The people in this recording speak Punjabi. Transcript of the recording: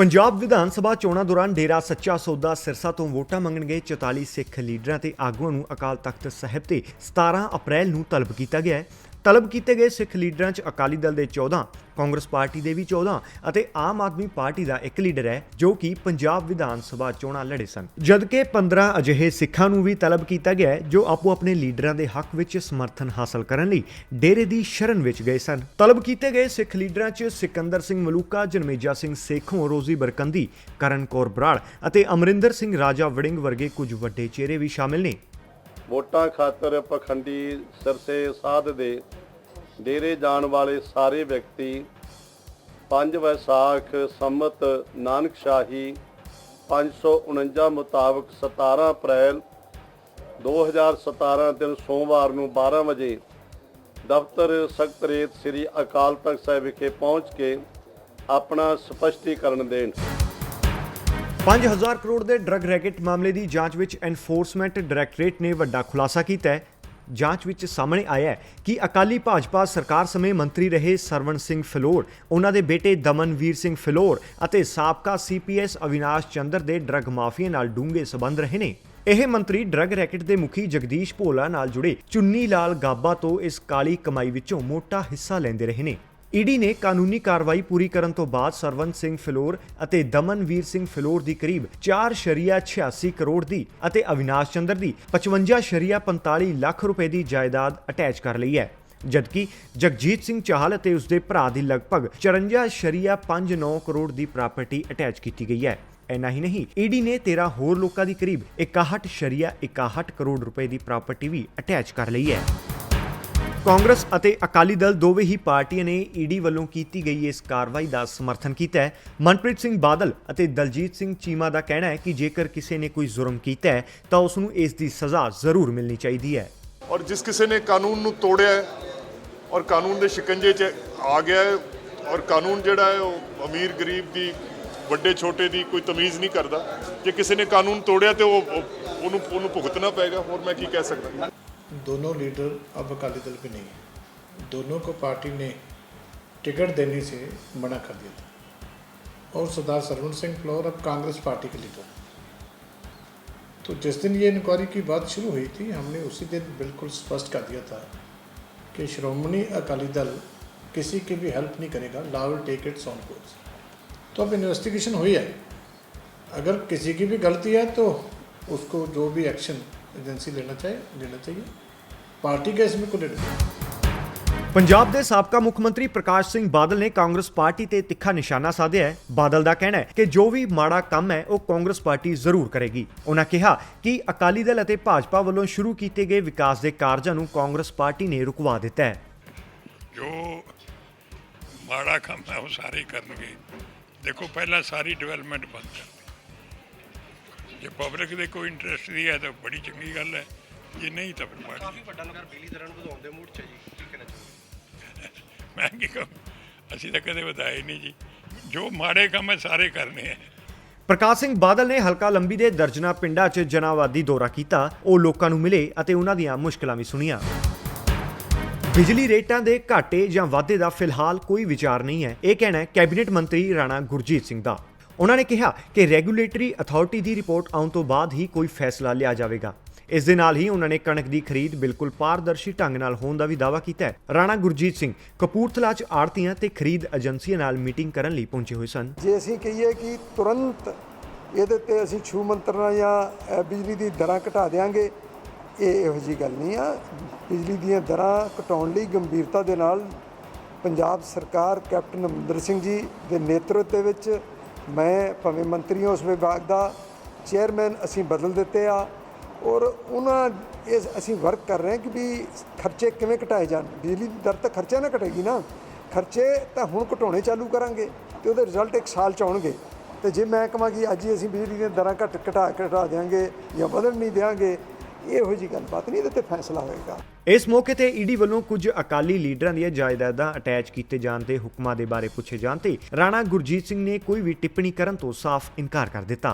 ਪੰਜਾਬ ਵਿਧਾਨ ਸਭਾ ਚੋਣਾਂ ਦੌਰਾਨ ਡੇਰਾ ਸੱਚਾ ਸੌਦਾ ਸਿਰਸਾ ਤੋਂ ਵੋਟਾਂ ਮੰਗਣ ਗਏ 44 ਸਿੱਖ ਲੀਡਰਾਂ ਤੇ ਆਗੂਆਂ ਨੂੰ ਅਕਾਲ ਤਖਤ ਸਾਹਿਬ ਤੇ 17 ਅਪ੍ਰੈਲ ਨੂੰ ਤਲਬ ਕੀਤਾ ਗਿਆ ਹੈ। ਤਲਬ ਕੀਤੇ ਗਏ ਸਿੱਖ ਲੀਡਰਾਂ 'ਚ ਅਕਾਲੀ ਦਲ ਦੇ 14 ਕਾਂਗਰਸ ਪਾਰਟੀ ਦੇ ਵੀ 14 ਅਤੇ ਆਮ ਆਦਮੀ ਪਾਰਟੀ ਦਾ ਇੱਕ ਲੀਡਰ ਹੈ ਜੋ ਕਿ ਪੰਜਾਬ ਵਿਧਾਨ ਸਭਾ ਚੋਣਾਂ ਲੜੇ ਸਨ। ਜਦਕਿ 15 ਅਜਿਹੇ ਸਿੱਖਾਂ ਨੂੰ ਵੀ ਤਲਬ ਕੀਤਾ ਗਿਆ ਜੋ ਆਪੋ ਆਪਣੇ ਲੀਡਰਾਂ ਦੇ ਹੱਕ ਵਿੱਚ ਸਮਰਥਨ ਹਾਸਲ ਕਰਨ ਲਈ ਡੇਰੇ ਦੀ ਸ਼ਰਨ ਵਿੱਚ ਗਏ ਸਨ। ਤਲਬ ਕੀਤੇ ਗਏ ਸਿੱਖ ਲੀਡਰਾਂ 'ਚ ਸਿਕੰਦਰ ਸਿੰਘ ਮਲੂਕਾ, ਜਨਮੇਜਾ ਸਿੰਘ ਸੇਖੋਂ, ਰੋਜ਼ੀ ਬਰਕੰਦੀ, ਕਰਨ ਕੌਰ ਬਰਾੜ ਅਤੇ ਅਮਰਿੰਦਰ ਸਿੰਘ ਰਾਜਾ ਵੜਿੰਗ ਵਰਗੇ ਕੁਝ ਵੱਡੇ ਚਿਹਰੇ ਵੀ ਸ਼ਾਮਿਲ ਨੇ। ਵੋਟਾਂ ਖਾਤਰ ਪਖੰਡੀ ਸਿਰਸੇ ਸਾਧ ਦੇ ਡੇਰੇ ਜਾਣ ਵਾਲੇ ਸਾਰੇ ਵਿਅਕਤੀ 5 ਵੈਸਾਖ ਸੰਮਤ ਨਾਨਕ ਸ਼ਾਹੀ 549 ਮੁਤਾਬਕ 17 ਅਪ੍ਰੈਲ 2017 ਦਿਨ ਸੋਮਵਾਰ ਨੂੰ 12 ਵਜੇ ਦਫ਼ਤਰ ਸਕੱਤਰੇਤ ਸ੍ਰੀ ਅਕਾਲ ਤਖਤ ਸਾਹਿਬ ਵਿਖੇ ਪਹੁੰਚ ਕੇ ਆਪਣਾ ਸਪਸ਼ਟੀਕਰਨ ਦੇਣ। 5000 ਕਰੋੜ ਦੇ ਡਰੱਗ ਰੈਕੇਟ ਮਾਮਲੇ ਦੀ ਜਾਂਚ ਵਿੱਚ ਐਨਫੋਰਸਮੈਂਟ ਡਾਇਰੈਕਟੋਰੇਟ ਨੇ ਵੱਡਾ ਖੁਲਾਸਾ ਕੀਤਾ ਹੈ। ਜਾਂਚ ਵਿੱਚ ਸਾਹਮਣੇ ਆਇਆ ਹੈ ਕਿ ਅਕਾਲੀ ਭਾਜਪਾ ਸਰਕਾਰ ਸਮੇਂ ਮੰਤਰੀ ਰਹੇ ਸਰਵਣ ਸਿੰਘ ਫਿਲੌਰ, ਉਹਨਾਂ ਦੇ ਬੇਟੇ ਦਮਨਵੀਰ ਸਿੰਘ ਫਿਲੌਰ ਅਤੇ ਸਾਬਕਾ ਸੀਪੀਐਸ ਅਵਿਨਾਸ਼ ਚੰਦਰ ਦੇ ਡਰੱਗ ਮਾਫੀਆ ਨਾਲ ਡੂੰਘੇ ਸਬੰਧ ਰਹੇ ਨੇ। ਇਹ ਮੰਤਰੀ ਡਰੱਗ ਰੈਕੇਟ ਦੇ ਮੁਖੀ ਜਗਦੀਸ਼ ਭੋਲਾ ਨਾਲ ਜੁੜੇ ਚੁੰਨੀ ਲਾਲ ਗਾਬਾ ਤੋਂ ਇਸ ਕਾਲੀ ਕਮਾਈ ਵਿੱਚੋਂ ਮੋਟਾ ਹਿੱਸਾ ਲੈਂਦੇ ਰਹੇ ਨੇ। ਈਡੀ ਨੇ ਕਾਨੂੰਨੀ ਕਾਰਵਾਈ ਪੂਰੀ ਕਰਨ ਤੋਂ ਬਾਅਦ ਸਰਵਨ ਸਿੰਘ ਫਿਲੌਰ ਅਤੇ ਦਮਨਵੀਰ ਸਿੰਘ ਫਿਲੌਰ ਦੀ ਕਰੀਬ 4.86 ਕਰੋੜ ਦੀ ਅਤੇ ਅਵਿਨਾਸ਼ ਚੰਦਰ ਦੀ 55.45 ਲੱਖ ਰੁਪਏ ਦੀ ਜਾਇਦਾਦ ਅਟੈਚ ਕਰ ਲਈ ਹੈ। ਜਦਕਿ ਜਗਜੀਤ ਸਿੰਘ ਚਾਹਲ ਅਤੇ ਉਸਦੇ ਭਰਾ ਦੀ ਲਗਭਗ 54.59 ਕਰੋੜ ਦੀ ਪ੍ਰਾਪਰਟੀ ਅਟੈਚ ਕੀਤੀ ਗਈ ਹੈ। ਇੰਨਾ ਹੀ ਨਹੀਂ, ਈਡੀ ਨੇ 13 ਹੋਰ ਲੋਕਾਂ ਦੀ ਕਰੀਬ 61.61 ਕਰੋੜ ਰੁਪਏ ਦੀ ਪ੍ਰਾਪਰਟੀ ਵੀ ਅਟੈਚ ਕਰ ਲਈ ਹੈ। ਕਾਂਗਰਸ ਅਤੇ ਅਕਾਲੀ ਦਲ ਦੋਵੇਂ ਹੀ ਪਾਰਟੀਆਂ ਨੇ ਈਡੀ ਵੱਲੋਂ ਕੀਤੀ ਗਈ ਇਸ ਕਾਰਵਾਈ ਦਾ ਸਮਰਥਨ ਕੀਤਾ ਹੈ। ਮਨਪ੍ਰੀਤ ਸਿੰਘ ਬਾਦਲ ਅਤੇ ਦਲਜੀਤ ਸਿੰਘ ਚੀਮਾ ਦਾ ਕਹਿਣਾ ਹੈ ਕਿ ਜੇਕਰ ਕਿਸੇ ਨੇ ਕੋਈ ਜ਼ੁਰਮ ਕੀਤਾ ਹੈ, ਤਾਂ ਉਸ ਨੂੰ ਇਸ ਦੀ ਸਜ਼ਾ ਜ਼ਰੂਰ ਮਿਲਣੀ ਚਾਹੀਦੀ ਹੈ। ਔਰ ਜਿਸ ਕਿਸੇ ਨੇ ਕਾਨੂੰਨ ਨੂੰ ਤੋੜਿਆ ਹੈ ਔਰ ਕਾਨੂੰਨ ਦੇ ਸ਼ਿਕੰਜੇ 'ਚ ਆ ਗਿਆ ਹੈ ਔਰ ਕਾਨੂੰਨ ਜਿਹੜਾ ਹੈ ਉਹ ਅਮੀਰ ਗਰੀਬ ਦੀ, ਵੱਡੇ ਛੋਟੇ ਦੀ ਕੋਈ ਤਮੀਜ਼ ਨਹੀਂ ਕਰਦਾ। ਜੇ ਕਿਸੇ ਨੇ ਕਾਨੂੰਨ ਤੋੜਿਆ ਤੇ ਉਹ, ਉਹ- ਉਹਨੂੰ ਉਹਨੂੰ ਭੁਗਤਣਾ ਪਏਗਾ, ਹੋਰ ਮੈਂ ਕੀ ਕਹਿ ਸਕਦਾ? दोनों लीडर अब अकाली दल पे नहीं हैं। दोनों को पार्टी ने टिकट देने से मना कर दिया था। और सरदार सरवण सिंह फ्लोर अब कांग्रेस पार्टी के लीडर तो जिस दिन ये इंक्वायरी की बात शुरू हुई थी, हमने उसी दिन बिल्कुल स्पष्ट कर दिया था कि श्रोमणी अकाली दल किसी की भी हेल्प नहीं करेगा law will take it on course तो अब इन्वेस्टिगेशन हुई है। अगर किसी की भी गलती है तो उसको जो भी एक्शन एजेंसी लेना चाहिए लेना चाहिए पार्टी का इसमें कोई लेना ਪੰਜਾਬ ਦੇ ਸਾਬਕਾ ਮੁੱਖ ਮੰਤਰੀ ਪ੍ਰਕਾਸ਼ ਸਿੰਘ ਬਾਦਲ ਨੇ ਕਾਂਗਰਸ ਪਾਰਟੀ ਤੇ ਤਿੱਖਾ ਨਿਸ਼ਾਨਾ ਸਾਧਿਆ ਹੈ ਬਾਦਲ ਦਾ ਕਹਿਣਾ ਹੈ ਕਿ ਜੋ ਵੀ ਮਾੜਾ ਕੰਮ ਹੈ ਉਹ ਕਾਂਗਰਸ ਪਾਰਟੀ ਜ਼ਰੂਰ ਕਰੇਗੀ ਉਹਨਾਂ ਕਿਹਾ ਕਿ ਅਕਾਲੀ ਦਲ ਅਤੇ ਭਾਜਪਾ ਵੱਲੋਂ ਸ਼ੁਰੂ ਕੀਤੇ ਗਏ ਵਿਕਾਸ ਦੇ ਕਾਰਜਾਂ ਨੂੰ ਕਾਂਗਰਸ ਪਾਰਟੀ ਨੇ ਰੁਕਵਾ ਦਿੱਤਾ ਹੈ ਜੋ ਮਾੜਾ ਕੰਮ ਹੈ ਉਹ ਸਾਰੇ ਕਰਨਗੇ ਦੇਖੋ ਪਹਿਲਾਂ ਸਾਰੀ ਡਿਵੈਲਪਮੈਂਟ ਬੰਦ ਕਰ ਦਿੱਤੀ ਜੇ ਪਬਲਿਕ ਦੇ ਕੋਈ ਇੰਟਰਸਟ ਦੀ ਹੈ ਤਾਂ ਬੜੀ ਚੰਗੀ ਗੱਲ ਹੈ। ਜੇ ਨਹੀਂ ਤਾਂ ਫਿਰ ਮਾੜੀ ਕਾਫੀ ਵੱਡਾ ਨਗਰ ਬਿਜਲੀ ਦਰਾਂ ਨੂੰ ਵਧਾਉਣ ਦੇ ਮੂਡ 'ਚ ਹੈ ਜੀ ਕੀ ਕਹਿਣਾ ਚਾਹੁੰਦੇ ਮੈਂ ਕੀ ਕਹਾਂ? ਅਸੀਂ ਤਾਂ ਕਦੇ ਵਧਾਏ ਨਹੀਂ ਜੀ। ਜੋ ਮਾੜੇ ਕੰਮ ਹੈ ਸਾਰੇ ਕਰਨੇ ਹੈ। ਪ੍ਰਕਾਸ਼ ਸਿੰਘ ਬਾਦਲ ਨੇ ਹਲਕਾ ਲੰਬੀ ਦੇ ਦਰਜਨਾ ਪਿੰਡਾਂ 'ਚ ਜਨਾਵਾਦੀ ਦੌਰਾ ਕੀਤਾ। ਉਹ ਲੋਕਾਂ ਨੂੰ ਮਿਲੇ ਅਤੇ ਉਹਨਾਂ ਦੀਆਂ ਮੁਸ਼ਕਲਾਂ ਵੀ ਸੁਣੀਆਂ। ਬਿਜਲੀ ਰੇਟਾਂ ਦੇ ਘਾਟੇ ਜਾਂ ਵਾਧੇ ਦਾ ਫਿਲਹਾਲ ਕੋਈ ਵਿਚਾਰ ਨਹੀਂ ਹੈ। ਇਹ ਕਹਿਣਾ ਹੈ ਕੈਬਨਿਟ ਮੰਤਰੀ ਰਾਣਾ ਗੁਰਜੀਤ ਸਿੰਘ ਦਾ। ਉਹਨਾਂ ਨੇ ਕਿਹਾ ਕਿ ਰੈਗੂਲੇਟਰੀ ਅਥਾਰਟੀ ਦੀ ਰਿਪੋਰਟ ਆਉਣ ਤੋਂ ਬਾਅਦ ਹੀ ਕੋਈ ਫੈਸਲਾ ਲਿਆ ਜਾਵੇਗਾ। ਇਸ ਦੇ ਨਾਲ ਹੀ ਉਹਨਾਂ ਨੇ ਕਣਕ ਦੀ ਖਰੀਦ ਬਿਲਕੁਲ ਪਾਰਦਰਸ਼ੀ ਢੰਗ ਨਾਲ ਹੋਣ ਦਾ ਵੀ ਦਾਅਵਾ ਕੀਤਾ ਹੈ। ਰਾਣਾ ਗੁਰਜੀਤ ਸਿੰਘ ਕਪੂਰਥਲਾ 'ਚ ਆੜਤੀਆਂ ਤੇ ਖਰੀਦ ਏਜੰਸੀਆਂ ਨਾਲ ਮੀਟਿੰਗ ਕਰਨ ਲਈ ਪਹੁੰਚੇ ਹੋਏ ਸਨ। ਜੇ ਅਸੀਂ ਕਹੀਏ ਕਿ ਤੁਰੰਤ ਇਹਦੇ ਤੇ ਅਸੀਂ ਛੂ ਮੰਤਰਨਾ ਜਾਂ ਬਿਜਲੀ ਦੀ ਦਰਾਂ ਘਟਾ ਦੇਾਂਗੇ ਇਹ ਇਹੋ ਜੀ ਗੱਲ ਨਹੀਂ ਆ। ਬਿਜਲੀ ਦੀਆਂ ਦਰਾਂ ਘਟਾਉਣ ਲਈ ਗੰਭੀਰਤਾ ਦੇ ਨਾਲ ਪੰਜਾਬ ਸਰਕਾਰ ਕੈਪਟਨ ਅਮਰਿੰਦਰ ਸਿੰਘ ਜੀ ਦੇ ਨੇਤਰਤਵ ਦੇ ਵਿੱਚ ਮੈਂ ਭਾਵੇਂ ਮੰਤਰੀ ਹਾਂ, ਉਸ ਵਿਭਾਗ ਦਾ ਚੇਅਰਮੈਨ ਅਸੀਂ ਬਦਲ ਦਿੱਤੇ ਆ ਔਰ ਉਹਨਾਂ ਇਸ ਅਸੀਂ ਵਰਕ ਕਰ ਰਹੇ ਹਾਂ ਕਿ ਵੀ ਖਰਚੇ ਕਿਵੇਂ ਘਟਾਏ ਜਾਣ। ਬਿਜਲੀ ਦੀ ਦਰ ਤਾਂ ਖਰਚਾ ਨਾ ਘਟੇਗੀ ਨਾ। ਖਰਚੇ ਤਾਂ ਹੁਣ ਘਟਾਉਣੇ ਚਾਲੂ ਕਰਾਂਗੇ ਤੇ ਉਹਦੇ ਰਿਜ਼ਲਟ ਇੱਕ ਸਾਲ ਚ ਆਉਣਗੇ। ਤੇ ਜੇ ਮੈਂ ਕਹਾਂ ਕਿ ਅੱਜ ਹੀ ਅਸੀਂ ਬਿਜਲੀ ਦੀਆਂ ਦਰਾਂ ਘਟ ਘਟਾ ਘਟਾ ਦੇਾਂਗੇ ਜਾਂ ਵਧਣ ਨਹੀਂ ਦੇਾਂਗੇ ਇਹੋ ਜੀ ਗੱਲਬਾਤ ਨਹੀਂ, ਇਹਦੇ ਤੇ ਫੈਸਲਾ ਹੋਏਗਾ। ਇਸ ਮੌਕੇ ਤੇ ਈਡੀ ਵੱਲੋਂ ਕੁਝ ਅਕਾਲੀ ਲੀਡਰਾਂ ਦੀਆਂ ਜਾਇਦਾਦਾਂ ਅਟੈਚ ਕੀਤੇ ਜਾਣ ਦੇ ਹੁਕਮਾਂ ਦੇ ਬਾਰੇ ਪੁੱਛੇ ਜਾਣ ਤੇ ਰਾਣਾ ਗੁਰਜੀਤ ਸਿੰਘ ਨੇ ਕੋਈ ਵੀ ਟਿੱਪਣੀ ਕਰਨ ਤੋਂ ਸਾਫ਼ ਇਨਕਾਰ ਕਰ ਦਿੱਤਾ।